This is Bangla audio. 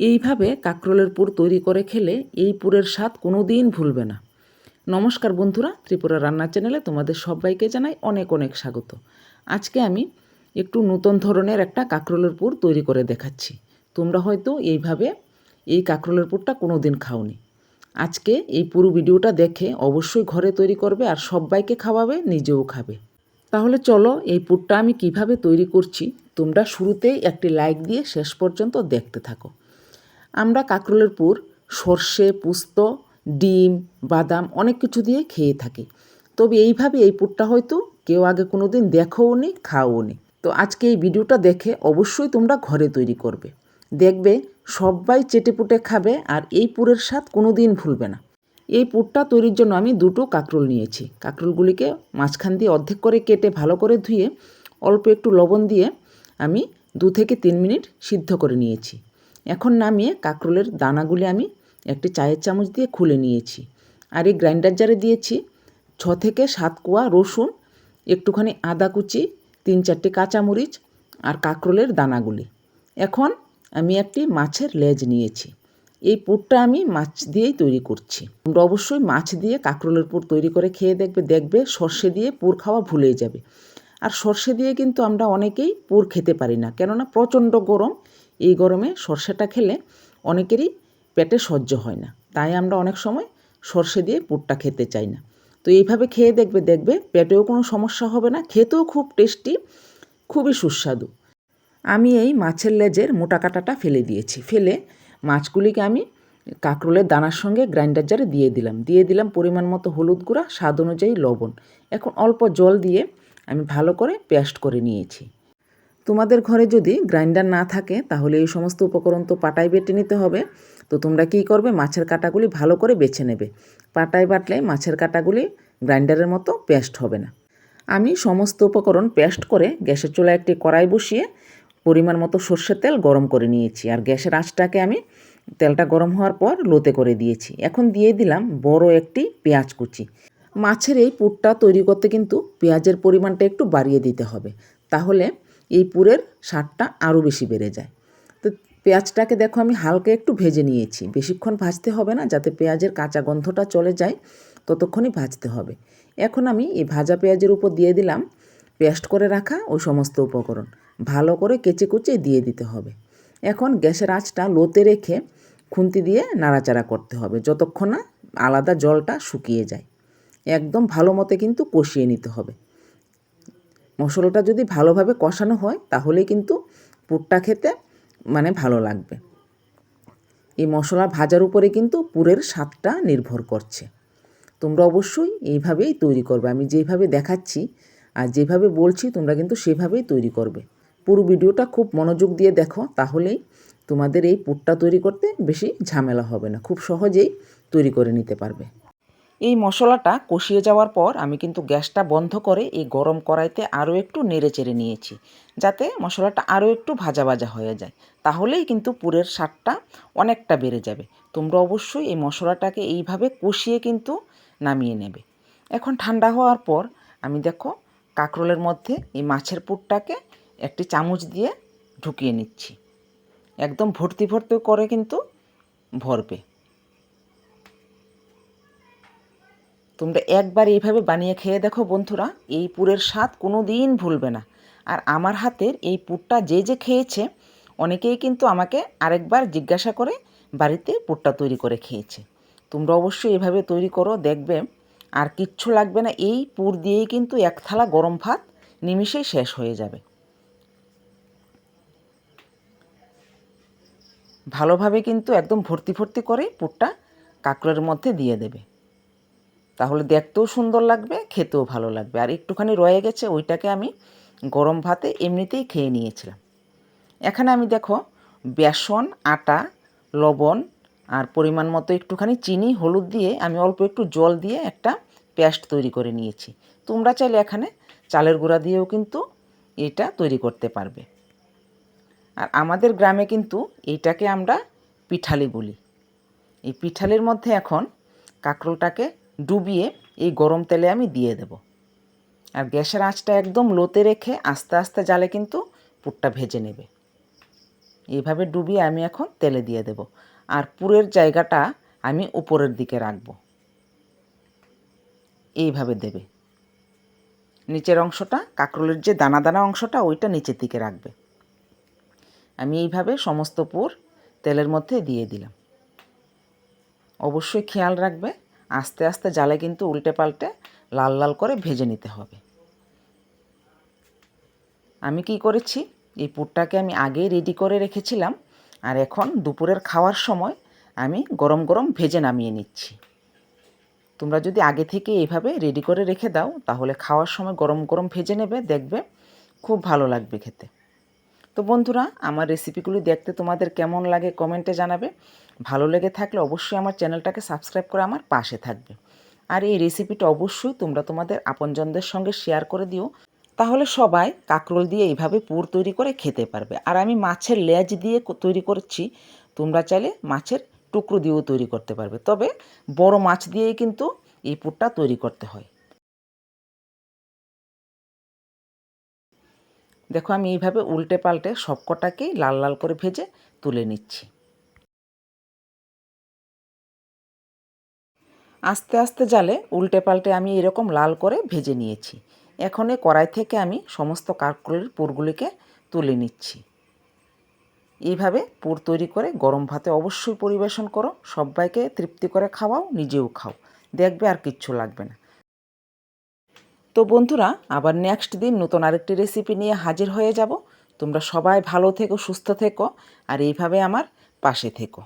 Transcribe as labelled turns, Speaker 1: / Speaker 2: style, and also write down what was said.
Speaker 1: এইভাবে কাঁকরোলের পুর তৈরি করে খেলে এই পুরের স্বাদ কোনো দিন ভুলবে না। নমস্কার বন্ধুরা, ত্রিপুরা রান্না চ্যানেলে তোমাদের সবাইকে জানাই অনেক অনেক স্বাগত। আজকে আমি একটু নতুন ধরনের একটা কাঁকরোলের পুর তৈরি করে দেখাচ্ছি। তোমরা হয়তো এইভাবে এই কাঁকরোলের পুরটা কোনো দিন খাওনি। আজকে এই পুরো ভিডিওটা দেখে অবশ্যই ঘরে তৈরি করবে আর সবাইকে খাওয়াবে, নিজেও খাবে। তাহলে চলো এই পুরটা আমি কীভাবে তৈরি করছি, তোমরা শুরুতেই একটি লাইক দিয়ে শেষ পর্যন্ত দেখতে থাকো। আমরা কাঁকরোলের পুর, সর্ষে, পুস্ত, ডিম, বাদাম অনেক কিছু দিয়ে খেয়ে থাকি। তবে এইভাবে এই পুরটা হয়তো কেউ আগে কোনো দিন দেখোও নি খাওও নি। তো আজকে এই ভিডিওটা দেখে অবশ্যই তোমরা ঘরে তৈরি করবে। দেখবে সবাই চেটেপুটে খাবে আর এই পুরের স্বাদ কোনো দিন ভুলবে না। এই পুরটা তৈরির জন্য আমি দুটো কাঁকরোল নিয়েছি। কাঁকরোলগুলিকে মাঝখান দিয়ে অর্ধেক করে কেটে ভালো করে ধুয়ে অল্প একটু লবণ দিয়ে আমি দু থেকে তিন মিনিট সিদ্ধ করে নিয়েছি। এখন নামিয়ে কাঁকরোলের দানাগুলি আমি একটি চায়ের চামচ দিয়ে খুলে নিয়েছি। আর এই গ্রাইন্ডার জারে দিয়েছি ছ থেকে সাত কোয়া রসুন, একটুখানি আদা কুচি, তিন চারটি কাঁচামরিচ আর কাঁকরোলের দানাগুলি। এখন আমি একটি মাছের লেজ নিয়েছি। এই পুরটা আমি মাছ দিয়েই তৈরি করছি। তোমরা অবশ্যই মাছ দিয়ে কাঁকরোলের পুর তৈরি করে খেয়ে দেখবে দেখবে সর্ষে দিয়ে পুর খাওয়া ভুলেই যাবে। আর সর্ষে দিয়ে কিন্তু আমরা অনেকেই পুর খেতে পারি না। কেননা প্রচণ্ড গরম এই গরমে সর্ষেটা খেলে অনেকেরই পেটে সহ্য হয় না। তাই আমরা অনেক সময় সর্ষে দিয়ে পুরটা খেতে চাই না। তো এইভাবে খেয়ে দেখবে দেখবে পেটেও কোনো সমস্যা হবে না, খেতেও খুব টেস্টি, খুবই সুস্বাদু। আমি এই মাছের লেজের মোটা কাটাটা ফেলে দিয়েছি। ফেলে মাছগুলিকে আমি কাঁকরোলের দানার সঙ্গে গ্রাইন্ডার জারে দিয়ে দিলাম। দিয়ে দিলাম পরিমাণ মতো হলুদ গুঁড়া, স্বাদ অনুযায়ী লবণ। এখন অল্প জল দিয়ে আমি ভালো করে পেস্ট করে নিয়েছি। তোমাদের ঘরে যদি গ্রাইন্ডার না থাকে, তাহলে এই সমস্ত উপকরণ তো পাটায় বেটে নিতে হবে। তো তোমরা কী করবে? মাছের কাটাগুলি ভালো করে বেছে নেবে। পাটায় বাটলে মাছের কাটাগুলি গ্রাইন্ডারের মতো পেস্ট হবে না। আমি সমস্ত উপকরণ পেস্ট করে গ্যাসের চুলায় একটি কড়াই বসিয়ে পরিমাণ মতো সর্ষের তেল গরম করে নিয়েছি। আর গ্যাসের আঁচটাকে আমি তেলটা গরম হওয়ার পর লোতে করে দিয়েছি। এখন দিয়ে দিলাম বড় একটি পেঁয়াজ কুচি। মাছের এই পুরটা তৈরি করতে কিন্তু পেঁয়াজের পরিমাণটা একটু বাড়িয়ে দিতে হবে। তাহলে এই পুরের স্বাদটা আরও বেশি বেড়ে যায়। তো পেঁয়াজটাকে দেখো আমি হালকা একটু ভেজে নিয়েছি। বেশিক্ষণ ভাজতে হবে না, যাতে পেঁয়াজের কাঁচা গন্ধটা চলে যায়, ততক্ষণই ভাজতে হবে। এখন আমি এই ভাজা পেঁয়াজের উপর দিয়ে দিলাম পেস্ট করে রাখা ওই সমস্ত উপকরণ। ভালো করে কেচে কুচে দিয়ে দিতে হবে। এখন গ্যাসের আঁচটা লোতে রেখে খুন্তি দিয়ে নাড়াচাড়া করতে হবে, যতক্ষণ না আলাদা জলটা শুকিয়ে যায়। একদম ভালো মতে কিন্তু কষিয়ে নিতে হবে। মশলাটা যদি ভালোভাবে কষানো হয়, তাহলেই কিন্তু পুরটা খেতে মানে ভালো লাগবে। এই মশলা ভাজার উপরে কিন্তু পুরের স্বাদটা নির্ভর করছে। তোমরা অবশ্যই এইভাবেই তৈরি করবে। আমি যেভাবে দেখাচ্ছি আর যেভাবে বলছি, তোমরা কিন্তু সেভাবেই তৈরি করবে। পুরো ভিডিওটা খুব মনোযোগ দিয়ে দেখো, তাহলেই তোমাদের এই পুরটা তৈরি করতে বেশি ঝামেলা হবে না। খুব সহজেই তৈরি করে নিতে পারবে। এই মশলাটা কষিয়ে যাওয়ার পর আমি কিন্তু গ্যাসটা বন্ধ করে এই গরম কড়াইতে আরও একটু নেড়ে চেড়ে নিয়েছি, যাতে মশলাটা আরও একটু ভাজা ভাজা হয়ে যায়। তাহলেই কিন্তু পুরের স্বাদটা অনেকটা বেড়ে যাবে। তোমরা অবশ্যই এই মশলাটাকে এইভাবে কষিয়ে কিন্তু নামিয়ে নেবে। এখন ঠান্ডা হওয়ার পর আমি দেখো কাঁকরোলের মধ্যে এই মাছের পুরটাকে একটি চামচ দিয়ে ঢুকিয়ে নিচ্ছি। একদম ভর্তি ভর্তি করে কিন্তু ভরবে। তোমরা একবার এইভাবে বানিয়ে খেয়ে দেখো বন্ধুরা, এই পুরের স্বাদ কোনো দিন ভুলবে না। আর আমার হাতের এই পুরটা যে যে খেয়েছে, অনেকেই কিন্তু আমাকে আরেকবার জিজ্ঞাসা করে বাড়িতে পুরটা তৈরি করে খেয়েছে। তোমরা অবশ্যই এভাবে তৈরি করো, দেখবে আর কিচ্ছু লাগবে না, এই পুর দিয়েই কিন্তু এক থালা গরম ভাত নিমিষেই শেষ হয়ে যাবে। ভালোভাবে কিন্তু একদম ভর্তি ভর্তি করে পুরটা কাঁকড়ের মধ্যে দিয়ে দেবে। তাহলে দেখতেও সুন্দর লাগবে, খেতেও ভালো লাগবে। আর একটুখানি রয়ে গেছে, ওইটাকে আমি গরম ভাতে এমনিতেই খেয়ে নিয়েছিলাম। এখানে আমি দেখো, বেসন, আটা, লবণ আর পরিমাণ মতো একটুখানি চিনি, হলুদ দিয়ে আমি অল্প একটু জল দিয়ে একটা পেস্ট তৈরি করে নিয়েছি। তোমরা চাইলে এখানে চালের গুঁড়া দিয়েও কিন্তু এটা তৈরি করতে পারবে। আর আমাদের গ্রামে কিন্তু এইটাকে আমরা পিঠালি বলি। এই পিঠালির মধ্যে এখন কাঁকরোলটাকে ডুবিয়ে এই গরম তেলে আমি দিয়ে দেব। আর গ্যাসের আঁচটা একদম লোতে রেখে আস্তে আস্তে জালে কিন্তু পুরটা ভেজে নেবে। এইভাবে ডুবিয়ে আমি এখন তেলে দিয়ে দেব। আর পুরের জায়গাটা আমি উপরের দিকে রাখব। এইভাবে দেবে। নিচের অংশটা, কাঁকরোলের যে দানা দানা অংশটা, ওইটা নিচের দিকে রাখবে। আমি এইভাবে সমস্ত পুর তেলের মধ্যে দিয়ে দিলাম। অবশ্যই খেয়াল রাখবে আস্তে আস্তে জালে কিন্তু উল্টে পাল্টে লাল লাল করে ভেজে নিতে হবে। আমি কি করেছি? এই পুরটাকে আমি আগেই রেডি করে রেখেছিলাম আর এখন দুপুরের খাওয়ার সময় আমি গরম গরম ভেজে নামিয়ে নিচ্ছি। তোমরা যদি আগে থেকে এইভাবে রেডি করে রেখে দাও, তাহলে খাওয়ার সময় গরম গরম ভেজে নেবে, দেখবে খুব ভালো লাগবে খেতে। তো বন্ধুরা, আমার রেসিপিগুলি দেখতে তোমাদের কেমন লাগে কমেন্টে জানাবে। ভালো লেগে থাকলে অবশ্যই আমার চ্যানেলটাকে সাবস্ক্রাইব করে আমার পাশে থাকবে। আর এই রেসিপিটা অবশ্যই তোমরা তোমাদের আপনজনদের সঙ্গে শেয়ার করে দিও। তাহলে সবাই কাঁকরোল দিয়ে এইভাবে পুর তৈরি করে খেতে পারবে। আর আমি মাছের লেজ দিয়ে তৈরি করছি। তোমরা চাইলে মাছের টুকরো দিয়েও তৈরি করতে পারবে। তবে বড় মাছ দিয়েই কিন্তু এই পুরটা তৈরি করতে হয়। দেখো আমি এইভাবে উল্টে পাল্টে সবকটাকেই লাল লাল করে ভেজে তুলে নিচ্ছি। আস্তে আস্তে জালে উল্টে পাল্টে আমি এরকম লাল করে ভেজে নিয়েছি। এখন এই কড়াই থেকে আমি সমস্ত কাঠকলের পুরগুলিকে তুলে নিচ্ছি। এইভাবে পুর তৈরি করে গরম ভাতে অবশ্যই পরিবেশন করো। সবাইকে তৃপ্তি করে খাওয়াও, নিজেও খাও। দেখবে আর কিচ্ছু লাগবে না। তো বন্ধুরা, আবার নেক্সট দিন নতুন আরেকটি রেসিপি নিয়ে হাজির হয়ে যাব। তোমরা সবাই ভালো থেকো, সুস্থ থেকো, আর এইভাবে আমার পাশে থেকো।